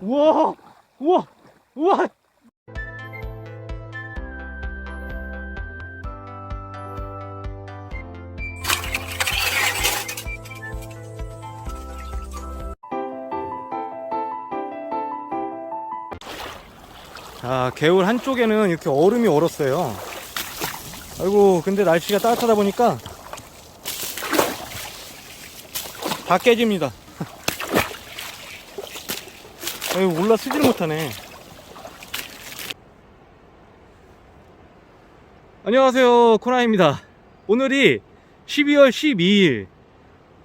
우와 우와 우와. 자 개울 한쪽에는 이렇게 얼음이 얼었어요. 아이고 근데 날씨가 따뜻하다 보니까 다 깨집니다 올라. 쓰지를 못하네. 안녕하세요. 코나입니다. 오늘이 12월 12일.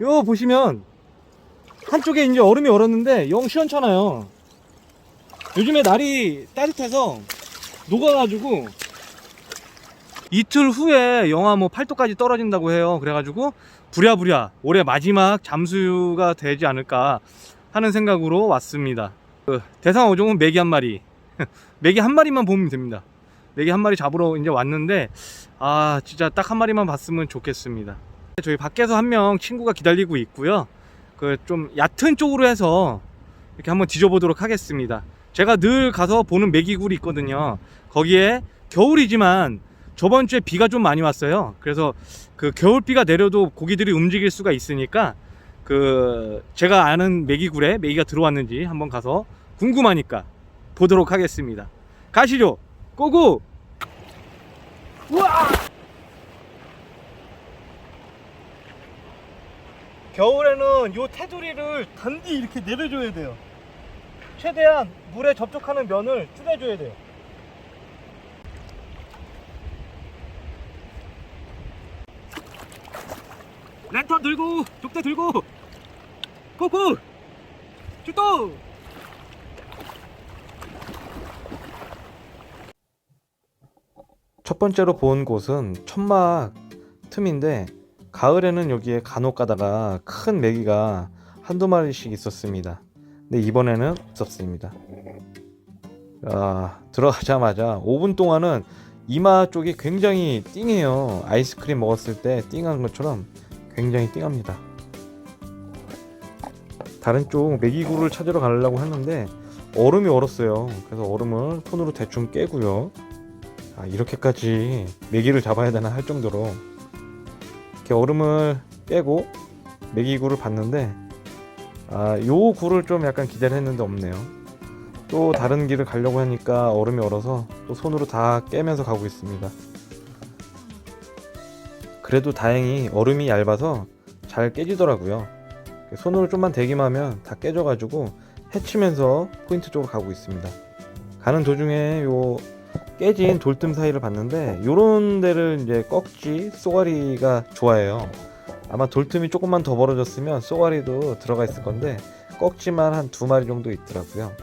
요 보시면 한쪽에 이제 얼음이 얼었는데 영 시원찮아요. 요즘에 날이 따뜻해서 녹아가지고 이틀 후에 영하 뭐 8도까지 떨어진다고 해요. 그래가지고 부랴부랴 올해 마지막 잠수가 되지 않을까 하는 생각으로 왔습니다. 그 대상 어종은 메기 한 마리. 메기 한 마리만 보면 됩니다. 메기 한 마리 잡으러 이제 왔는데 아 진짜 딱 한 마리만 봤으면 좋겠습니다. 저희 밖에서 한 명 친구가 기다리고 있고요. 그 좀 얕은 쪽으로 해서 이렇게 한번 뒤져보도록 하겠습니다. 제가 늘 가서 보는 메기굴이 있거든요. 거기에 겨울이지만 저번 주에 비가 좀 많이 왔어요. 그래서 그 겨울비가 내려도 고기들이 움직일 수가 있으니까 그 제가 아는 메기굴에 메기가 들어왔는지 한번 가서 궁금하니까 보도록 하겠습니다. 가시죠. 고고! 우와! 겨울에는 요 테두리를 단디 이렇게 내려줘야 돼요. 최대한 물에 접촉하는 면을 줄여줘야 돼요. 랜턴 들고 족대 들고 고고 출동 첫 번째로 본 곳은 천막 틈인데 가을에는 여기에 간혹 가다가 큰 메기가 한두 마리씩 있었습니다. 근데 이번에는 없었습니다. 아, 들어가자마자 5분 동안은 이마 쪽이 굉장히 띵해요. 아이스크림 먹었을 때 띵한 것처럼 굉장히 띵합니다. 다른 쪽 메기구를 찾으러 가려고 했는데 얼음이 얼었어요. 그래서 얼음을 손으로 대충 깨고요. 아, 이렇게까지 메기를 잡아야 되나 할 정도로 이렇게 얼음을 깨고 메기구를 봤는데 아, 요 굴을 좀 약간 기대를 했는데 없네요. 또 다른 길을 가려고 하니까 얼음이 얼어서 또 손으로 다 깨면서 가고 있습니다. 그래도 다행히 얼음이 얇아서 잘 깨지더라고요. 손으로 좀만 대기만 하면 다 깨져가지고 헤치면서 포인트 쪽으로 가고 있습니다. 가는 도중에 요 깨진 돌틈 사이를 봤는데 요런 데를 이제 꺽지 쏘가리가 좋아해요. 아마 돌틈이 조금만 더 벌어졌으면 쏘가리도 들어가 있을 건데 꺽지만 한 두 마리 정도 있더라고요.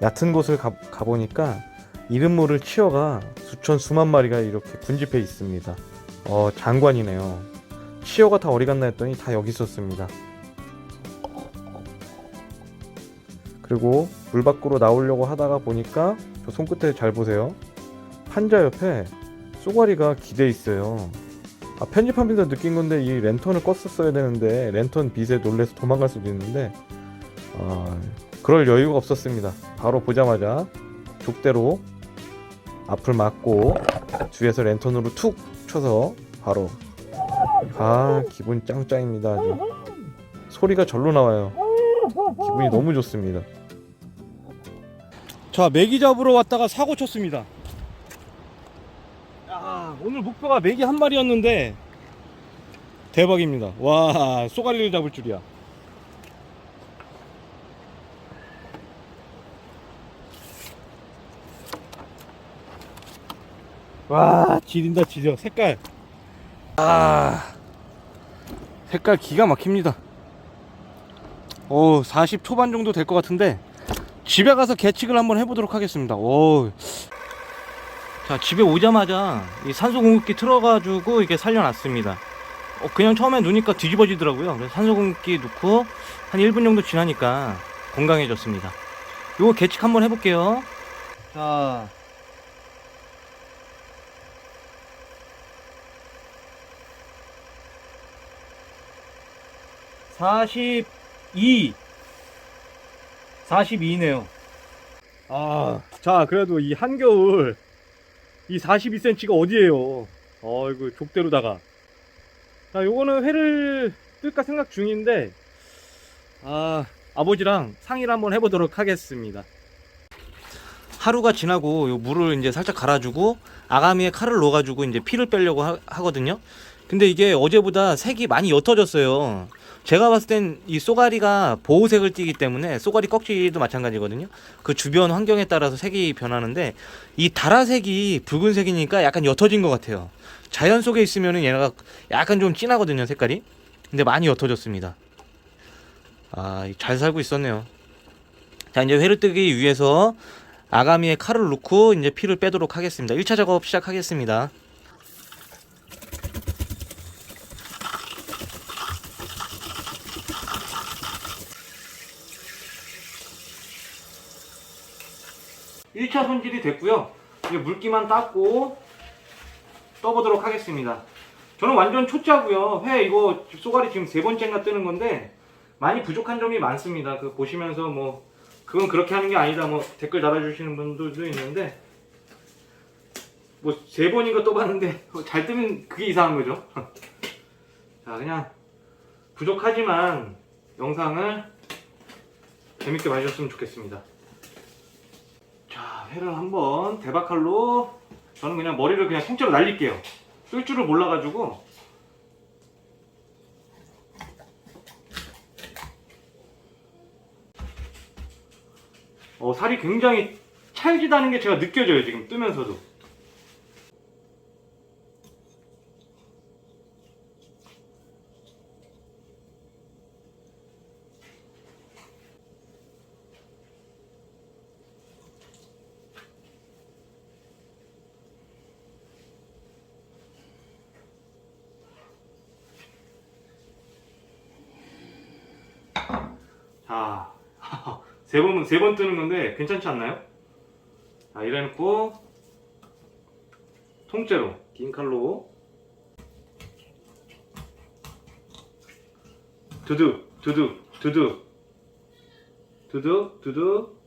얕은 곳을 가, 가보니까 이름 모를 치어가 수천 수만 마리가 이렇게 군집해 있습니다. 어 장관이네요. 치어가 다 어디 갔나 했더니 다 여기 있었습니다. 그리고 물 밖으로 나오려고 하다가 보니까 저 손끝에 잘 보세요. 판자 옆에 쏘가리가 기대 있어요. 아, 편집하면서 느낀 건데 이 랜턴을 껐었어야 되는데 랜턴 빛에 놀래서 도망갈 수도 있는데 아, 그럴 여유가 없었습니다. 바로 보자마자 족대로 앞을 막고 뒤에서 랜턴으로 툭 쳐서 바로. 아 기분 짱짱입니다 아주. 소리가 절로 나와요. 기분이 너무 좋습니다. 자 메기 잡으러 왔다가 사고 쳤습니다. 야, 오늘 목표가 메기 한 마리였는데 대박입니다. 와 쏘가리를 잡을 줄이야 와 지린다 지려 색깔 아 색깔 기가 막힙니다 오, 40 초반 정도 될 것 같은데 집에 가서 개측을 한번 해보도록 하겠습니다. 오. 자, 집에 오자마자 이 산소 공급기 틀어가지고 이게 살려놨습니다. 어, 그냥 처음에 누니까 뒤집어지더라고요. 그래서 산소 공급기 넣고 한 1분 정도 지나니까 건강해졌습니다. 요거 개측 한번 해볼게요. 자. 사십이 42네요. 아, 자, 그래도 이 한겨울 이 42cm가 어디예요? 어이구, 족대로다가. 자, 요거는 회를 뜰까 생각 중인데, 아, 아버지랑 상의를 한번 해보도록 하겠습니다. 하루가 지나고 요 물을 이제 살짝 갈아주고 아가미에 칼을 넣어가지고 이제 피를 빼려고 하, 하거든요. 근데 이게 어제보다 색이 많이 옅어졌어요. 제가 봤을 땐 이 쏘가리가 보호색을 띠기 때문에 쏘가리 꺽지도 마찬가지거든요. 그 주변 환경에 따라서 색이 변하는데 이 다라색이 붉은색이니까 약간 옅어진 것 같아요. 자연 속에 있으면은 얘가 약간 좀 진하거든요, 색깔이. 근데 많이 옅어졌습니다. 아, 잘 살고 있었네요. 자, 이제 회를 뜨기 위해서 아가미에 칼을 넣고 이제 피를 빼도록 하겠습니다. 1차 작업 시작하겠습니다. 일차 손질이 됐고요. 이제 물기만 닦고 떠보도록 하겠습니다. 저는 완전 초짜고요. 회 이거 쏘가리 지금 세 번째인가 뜨는 건데 많이 부족한 점이 많습니다. 그 보시면서 뭐 그건 그렇게 하는 게 아니다 뭐 댓글 달아주시는 분들도 있는데 뭐 세 번인가 떠봤는데 잘 뜨면 그게 이상한 거죠. 자 그냥 부족하지만 영상을 재밌게 봐주셨으면 좋겠습니다. 자 회를 한번 대박칼로 저는 그냥 머리를 그냥 통째로 날릴게요. 쓸 줄을 몰라가지고 어, 살이 굉장히 찰지다는 게 제가 느껴져요, 지금 뜨면서도. 자, 세 번, 세 번 뜨는 건데 괜찮지 않나요? 자, 이래놓고 통째로 긴 칼로 두둑, 두둑, 두둑, 두둑, 두둑.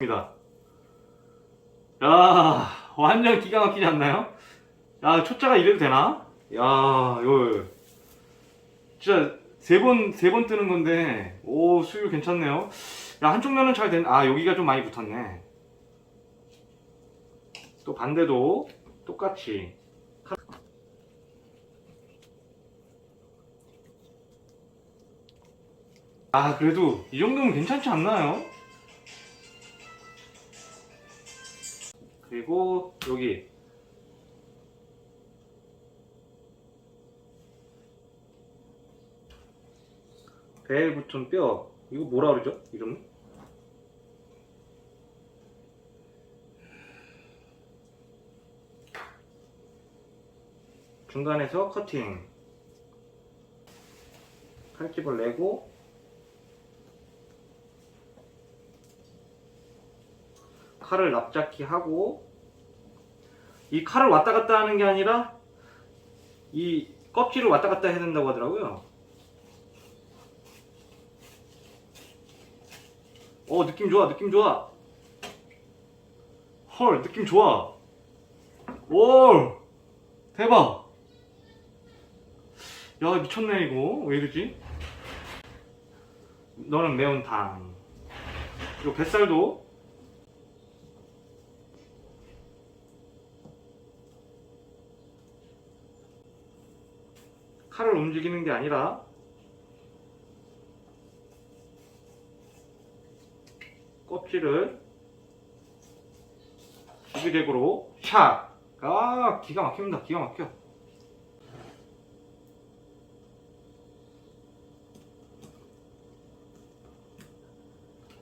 입니다. 야, 완전 기가 막히지 않나요? 야, 초짜가 이래도 되나? 야, 이거 진짜 세 번 세 번 뜨는 건데 오 수율 괜찮네요. 야 한쪽 면은 잘 된. 아 여기가 좀 많이 붙었네. 또 반대도 똑같이. 아 그래도 이 정도면 괜찮지 않나요? 그리고 여기 배에 붙은 뼈 이거 뭐라 그러죠? 이름? 중간에서 커팅 칼집을 내고 칼을 납작히 하고 이 칼을 왔다 갔다 하는 게 아니라 이 껍질을 왔다 갔다 해야 된다고 하더라고요. 어 느낌 좋아 느낌 좋아. 헐 느낌 좋아. 오 대박. 야 미쳤네 이거. 왜 이러지? 너는 매운탕 그리고 뱃살도? 칼을 움직이는 게 아니라 껍질을 주기대구로 샥! 아 기가 막힙니다. 기가 막혀.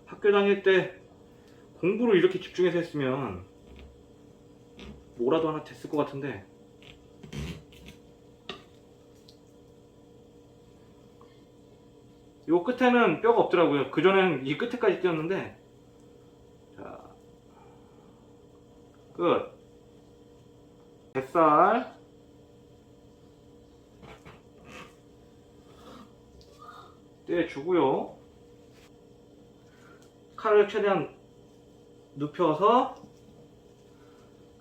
학교 다닐 때 공부를 이렇게 집중해서 했으면 뭐라도 하나 됐을 것 같은데. 요 끝에는 뼈가 없더라고요. 그전엔 이 끝에까지 띄었는데 자, 끝. 뱃살. 떼주고요. 칼을 최대한 눕혀서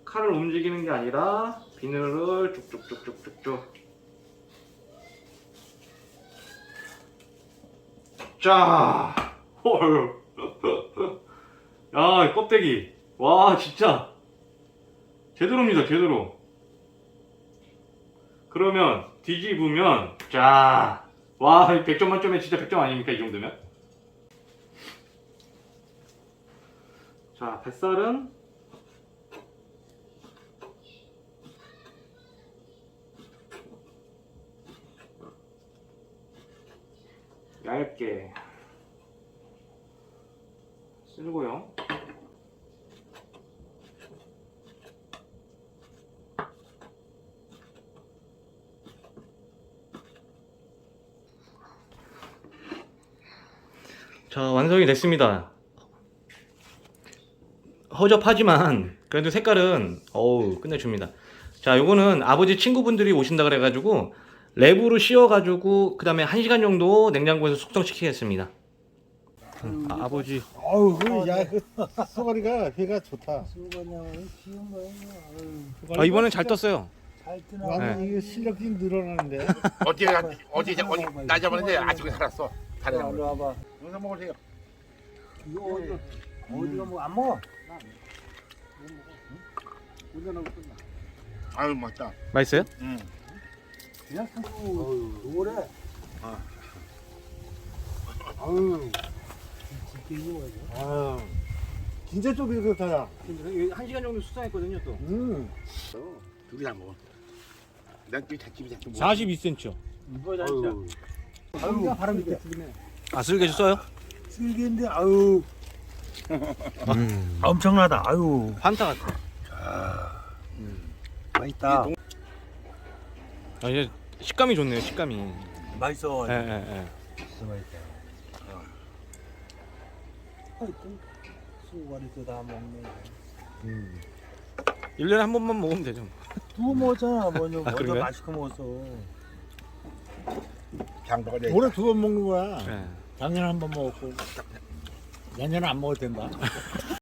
칼을 움직이는 게 아니라 비늘을 쭉쭉쭉쭉쭉쭉 자, 헐. 야, 이 껍데기. 와, 진짜. 제대로입니다, 제대로. 그러면 뒤집으면 자, 와, 100점 만점에 진짜 100점 아닙니까, 이 정도면? 자, 뱃살은 얇게 쓸고요. 자, 완성이 됐습니다. 허접하지만 그래도 색깔은 어우 끝내줍니다. 자, 요거는 아버지 친구분들이 오신다 그래가지고 랩으로 씌워가지고 그 다음에 1시간 정도 냉장고에서 숙성시키겠습니다. 아, 아버지 그, 야, 그 쏘가리가 회가 좋다. 아, 이번엔 잘 떴어요. 잘 뜨나. 완전 이거 실력이 늘어나는데. 어제 어제 어제 날 잡았는데 아직은 살았어. 다른 와봐. 영상 먹으세요. 이거 어디 어디가 뭐 안 먹어? 운전하고 끝나. 아유 맛있다. 맛있어요? 응. 그냥 오래. 아유, 지키고 가죠. 아, 진짜 쪽이 그렇다. 1시간 정도 숙성했거든요 또. 음, 두개 다 먹어. 난또 잣집이 자꾸 먹어. 42cm. 이거 진짜. 아유, 바로 밑에 죽이네. 아, 쓸개 줬어요? 쓸개인데 아유. 음. 엄청나다. 아유. 환타 같아. 맛있다. 아, 이제 식감이 좋네요, 식감이. 맛있어. 예, 예, 예. 진짜 맛있다. 하여튼 수고가리도 다 먹네. 1년에 한 번만 먹으면 되죠. 두고 먹었잖아. 먼저 아, 먼저 그런가요? 맛있게 먹었어. 장도가 내. 올해 두 번 먹는 거야. 예. 작년에 한 번 먹었고. 내년에 안 먹어도 된다.